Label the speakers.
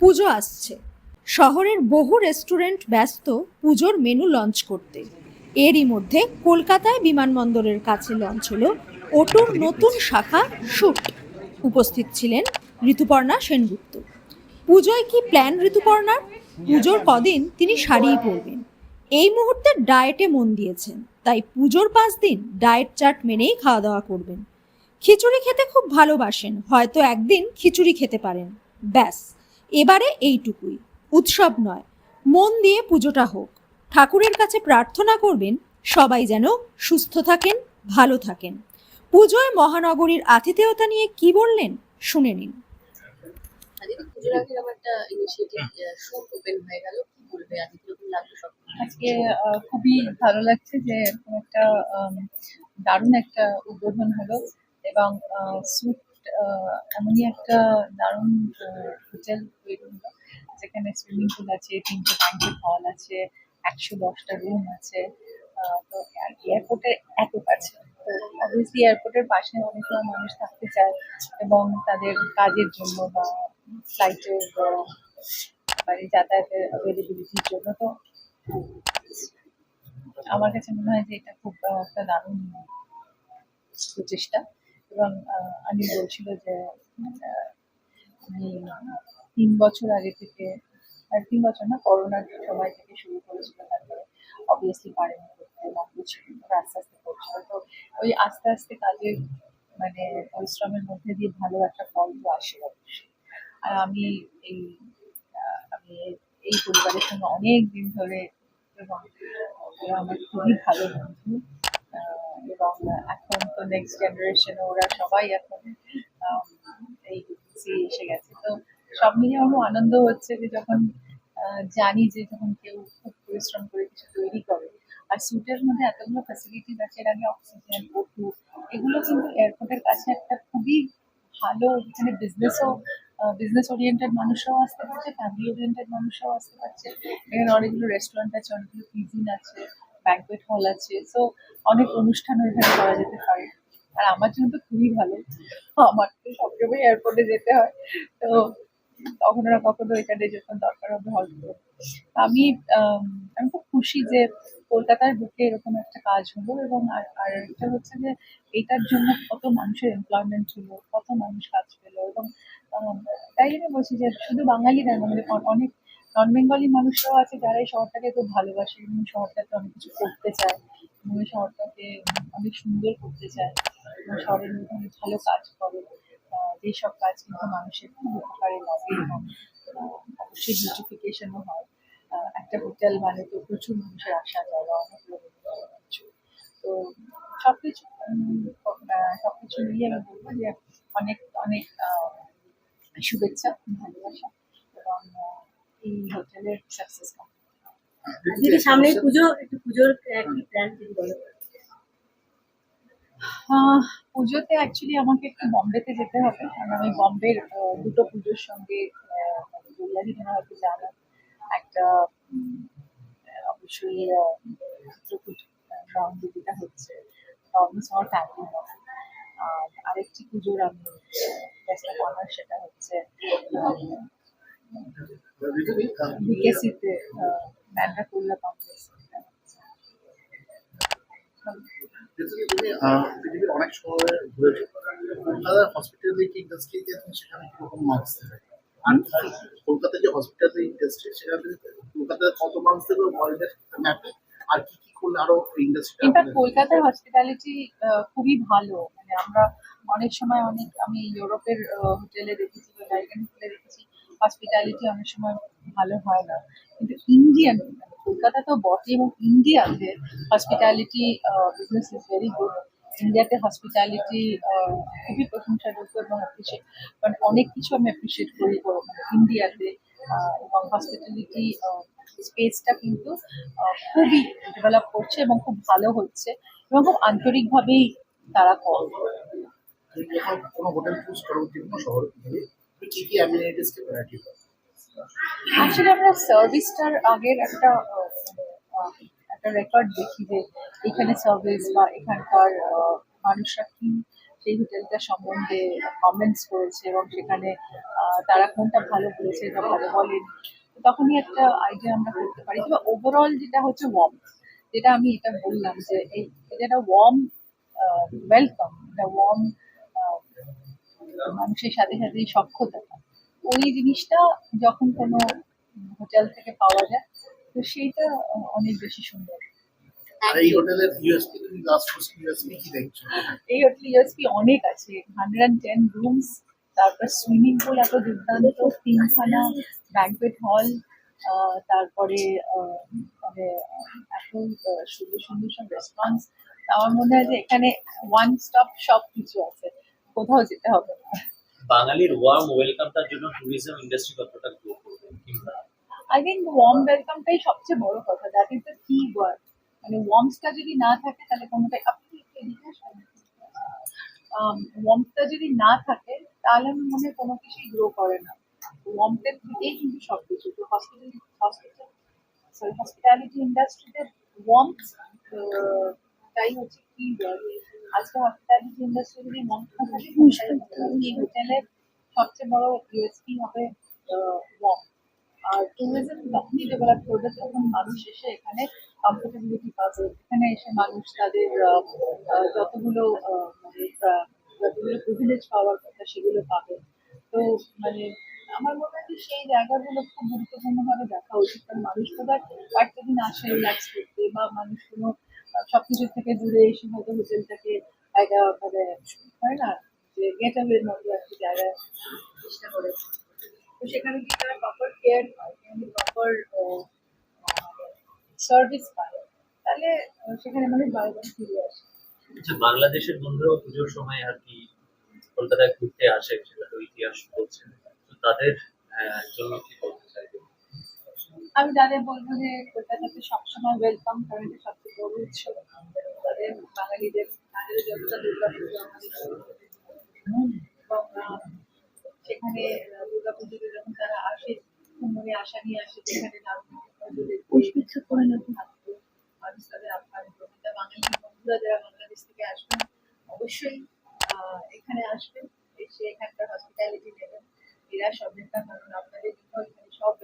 Speaker 1: পুজো আসছে। শহরের বহু রেস্টুরেন্ট ব্যস্ত পুজোর মেনু লঞ্চ করতে। এরই মধ্যে কলকাতায় বিমানবন্দরের কাছে লঞ্চ হলো ওটোর নতুন শাখা শুট। উপস্থিত ছিলেন ঋতুপর্ণা সেনগুপ্ত। পুজোয় কি প্ল্যান ঋতুপর্ণার? পুজোর কদিন তিনি শাড়িই পরবেন। এই মুহূর্তে ডায়েটে মন দিয়েছেন, তাই পুজোর পাঁচ দিন ডায়েট চার্ট মেনেই খাওয়া দাওয়া করবেন। খিচুড়ি খেতে খুব ভালোবাসেন, হয়তো একদিন খিচুড়ি খেতে পারেন। ব্যাস। এবারে এইটুকুই। উৎসব নয় মন দিয়ে পুজোটা হোক। ঠাকুরের কাছে প্রার্থনা করবেন সবাই যেন সুস্থ থাকেন ভালো থাকেন। পুজোয় মহানগরীর আতিথেয়তা নিয়ে কি বললেন শুনে নিন।
Speaker 2: আজকে হয়ে
Speaker 3: খুবই ভালো লাগছে যে এরকম একটা দারুণ একটা উদ্বোধন হলো এবং সুট এমনই একটা দারুণ হোটেল যেখানে সুইমিং পুল আছে, তিনটে ব্যাংকেট হল আছে, একশো দশটা রুম আছে তো এয়ারপোর্টের এত কাছে। তো অবভিয়াসলি এয়ারপোর্টের পাশে অনেক সময় মানুষ থাকতে চায় এবং তাদের কাজের জন্য বা ফ্লাইটের মানে যাতায়াতের অ্যাভেলেবিলিটির জন্য। তো আমার কাছে মনে হয় যে এটা খুব একটা দারুণ প্রচেষ্টা। এবং আমি বলছিল যে আমি তিন বছর আগে থেকে আর তিন বছর না, করোনার সময় থেকে শুরু করেছিল, তারপরে অবভিয়াসলি পারেনি আস্তে আস্তে করছিল। তো ওই আস্তে আস্তে কাজের মানে পরিশ্রমের মধ্যে দিয়ে ভালো একটা ফল তো আসে আর আমি এই আমি এই পরিবারের সঙ্গে অনেক দিন ধরে, এবং আমার খুবই ভালো বন্ধু। এবং এখন তো নেক্সট জেনারেশনে ওরা সবাই এখন এই এসে গেছে। তো সব মিলিয়ে আমার আনন্দ হচ্ছে যে যখন জানি যে যখন কেউ খুব পরিশ্রম করে কিছু তৈরি করে, আর স্যুটের মধ্যে এতগুলো ফ্যাসিলিটিস আছে, এর আগে অক্সিজেন ওটু এগুলো কিন্তু এয়ারপোর্টের কাছে একটা খুবই ভালো যেখানে বিজনেসও বিজনেস ওরিয়েন্টেড মানুষরাও আসতে পারছে ফ্যামিলি ওরিয়েন্টেড মানুষরাও আসতে পারছে। এখানে অনেকগুলো রেস্টুরেন্ট আছে, অনেকগুলো কিজিন আছে ব্যাঙ্কোয়েট হল আছে সো অনেক অনুষ্ঠান এখানে করা যেতে পারে। আর আমার জন্য তো খুবই ভালো। আমার তো সবসময় এয়ারপোর্টে যেতে হয় তো কখনো না কখনো এখানে যখন দরকার হবে করব। আমি আম, খুব খুশি যে কলকাতার বুকে এরকম একটা কাজ হলো এবং আর আর একটা হচ্ছে যে এটার জন্য কত মানুষের এমপ্লয়মেন্ট হলো কত মানুষ কাজ পেল এবং তাই জন্য বলছি যে শুধু বাঙালি না অ- অনেক নন বেঙ্গলি মানুষরাও আছে যারা এই শহরটাকে খুব ভালোবাসে এবং শহরটাকে অনেক কিছু করতে চায় এবং এই শহরটাকে অনেক সুন্দর করতে চায় এবং শহরের মধ্যে অনেক ভালো কাজ করে। যেসব কাজ কিন্তু মানুষের খুব উপকারে লাগে। এবং অবশ্যই বিউটিফিকেশনও হয়। একটা হোটেল মানে তো প্রচুর মানুষের আসা যাওয়া অনেক লোকের কিছু। তো সবকিছু উম, আহ, সবকিছু মিলিয়ে আমি বলব যে অনেক অনেক শুভেচ্ছা ভালোবাসা এবং হোটেলের সাকসেস
Speaker 2: দিদি সামনে পুজো একটু পুজোর আহ, কি প্ল্যান যদি বলো।
Speaker 3: পুজোতে অ্যাকচুয়ালি আমাকে একটু বম্বেতে যেতে হবে। কারণ আমি বম্বের দুটো পুজোর সঙ্গে আহ, বৈরাগী হয়তো জানো? একটা অবশ্যই আহ, চিত্রকূট রাউন্ড যেটা হচ্ছে অলমোস্ট আমার ফ্যামিলি আরেকটি পুজোর আমি সেটা হচ্ছে
Speaker 4: পৃথিবীর অনেক শহরে ঘুরেছো কলকাতার হসপিটালিটি ইন্ডাস্ট্রিতে তুমি সেখানে কীরকম মার্কস দেবে আর কলকাতার যে হসপিটালিটি ইন্ডাস্ট্রি সেখানে কলকাতার কত মার্কস দেবে ওয়ার্ল্ডের ম্যাপে আর কি কি করলে আরও ইন্ডাস্ট্রি
Speaker 3: কলকাতার হসপিটালিটি খুবই ভালো। মানে আমরা অনেক সময় অনেক আমি ইউরোপের হোটেলে দেখেছি বা হোটেলে দেখেছি হসপিটালিটি অনেক সময় ভালো হয় না। কিন্তু ইন্ডিয়ান কলকাতা তো বটে এবং ইন্ডিয়াতে hospitality business is very good ইন্ডিয়াতে হসপিটালিটি খুবই প্রশংসাযোগ্য এবং অ্যাপ্রিসিয়েট মানে অনেক কিছু আমি অ্যাপ্রিসিয়েট করি ইন্ডিয়াতে এবং হসপিটালিটি স্পেসটা কিন্তু খুবই ডেভেলপ করছে এবং খুব ভালো হচ্ছে এবং খুব আন্তরিকভাবেই তারা করে।
Speaker 4: কোনো হোটেল চুজ
Speaker 3: আসলে আমরা সার্ভিসটার আগের একটা একটা রেকর্ড দেখি যে এখানে সার্ভিস বা এখানকার মানুষরা কি সেই হোটেলটা সম্বন্ধে কমেন্টস করেছে এবং সেখানে তারা কোনটা ভালো করেছে বা ভালো বলেন। তখনই একটা আইডিয়া আমরা করতে পারি। তবে ওভারঅল যেটা হচ্ছে ওয়ার্ম যেটা আমি এটা বললাম যে এই, এটা একটা ওয়ার্ম ওয়েলকাম একটা ওয়ার্ম মানুষের সাথে সাথে সক্ষতাটা ওই জিনিসটা যখন কোনো হোটেল থেকে পাওয়া যায় তো সেইটা অনেক বেশি সুন্দর।
Speaker 4: এই হোটেলের ইউএসপি তুমি লাস্ট ইউএসপি কি দেখছ?
Speaker 3: এই হোটেল ইউএসপি অনেক আছে। হান্ড্রেড অ্যান্ড টেন রুমস তারপর সুইমিং পুল এত দুর্দান্ত তিনখানা ব্যাঙ্কোয়েট হল তারপরে মানে এত সুন্দর সুন্দর সব রেস্টুরেন্টস আমার মনে হয় যে এখানে ওয়ান স্টপ সব কিছু আছে। কোথাও যেতে হবে না।
Speaker 5: বাঙালির ওয়ার্ম ওয়েলকাম ওয়েলকামটার জন্য ট্যুরিজম ইন্ডাস্ট্রি কতটা গ্রো করবে
Speaker 3: আই থিঙ্ক ওয়ার্ম ওয়েলকামটাই সবচেয়ে বড় কথা। That is the key word মানে ওয়ার্মসটা যদি না থাকে তাহলে কোনোটাই আপনি ওয়ার্মসটা যদি না থাকে তাহলে আমি মনে হয় কোনো কিছুই গ্রো করে না। ওয়ার্মসের থেকেই কিন্তু সব কিছু তো হসপিটাল হসপিটাল সরি হসপিটালিটি ইন্ডাস্ট্রিতে ওয়ার্মস তাই হচ্ছে কি আজকে হসপিটালিটি ইন্ডাস্ট্রি যদি ওয়ার্মস না থাকে এই হোটেলের সবচেয়ে বড় ইউএসপি হবে ওয়ার্ম আর ট্যুরিজম তখনই ডেভেলপ করবে তখন মানুষ এসে এখানে কমফোর্টেবিলিটি পাবে। এখানে এসে মানুষ তাদের যতগুলো মানে যতগুলো প্রিভিলেজ পাওয়ার কথা সেগুলো পাবে। তো মানে আমার মনে হয় যে সেই জায়গাগুলো খুব গুরুত্বপূর্ণভাবে দেখা উচিত। কারণ মানুষ তো তার কয়েকটা দিন আসে রিল্যাক্স করতে বা মানুষ কোনো সবকিছু থেকে দূরে এসে হয়তো হোটেলটাকে একটা মানে হয় না যে গেট আওয়ের মতো একটা জায়গায় চেষ্টা করে। তো সেখানে যদি তারা প্রপার কেয়ার পায় প্রপার সার্ভিস পায়। তাহলে সেখানে মানুষ বারবার ফিরে আসে।
Speaker 5: আচ্ছা বাংলাদেশের বন্ধুরাও পুজোর সময় আর কি কলকাতায় ঘুরতে আসে সেটা তো ইতিহাস বলছে। তো তাদের জন্য কি বলতে চাইবে?
Speaker 3: আমি তাদের বলব যে কলকাতাতে সবসময় ওয়েলকাম কারণ এটা বড় উৎসব তাদের বাঙালিদের এবং সেখানে আহ, দুর্গা পুজোতে যখন তারা আসে আশা নিয়ে আসে যেখানে পুষ্পিচ্ছা মানুষ তাদের আপ্যায়ন করবে যারা বাংলাদেশ থেকে আসবেন অবশ্যই এখানে আসবেন এসে এখানকার হসপিটালিটি নেবেন এরা সবের কারণ আপনাদের এখানে সব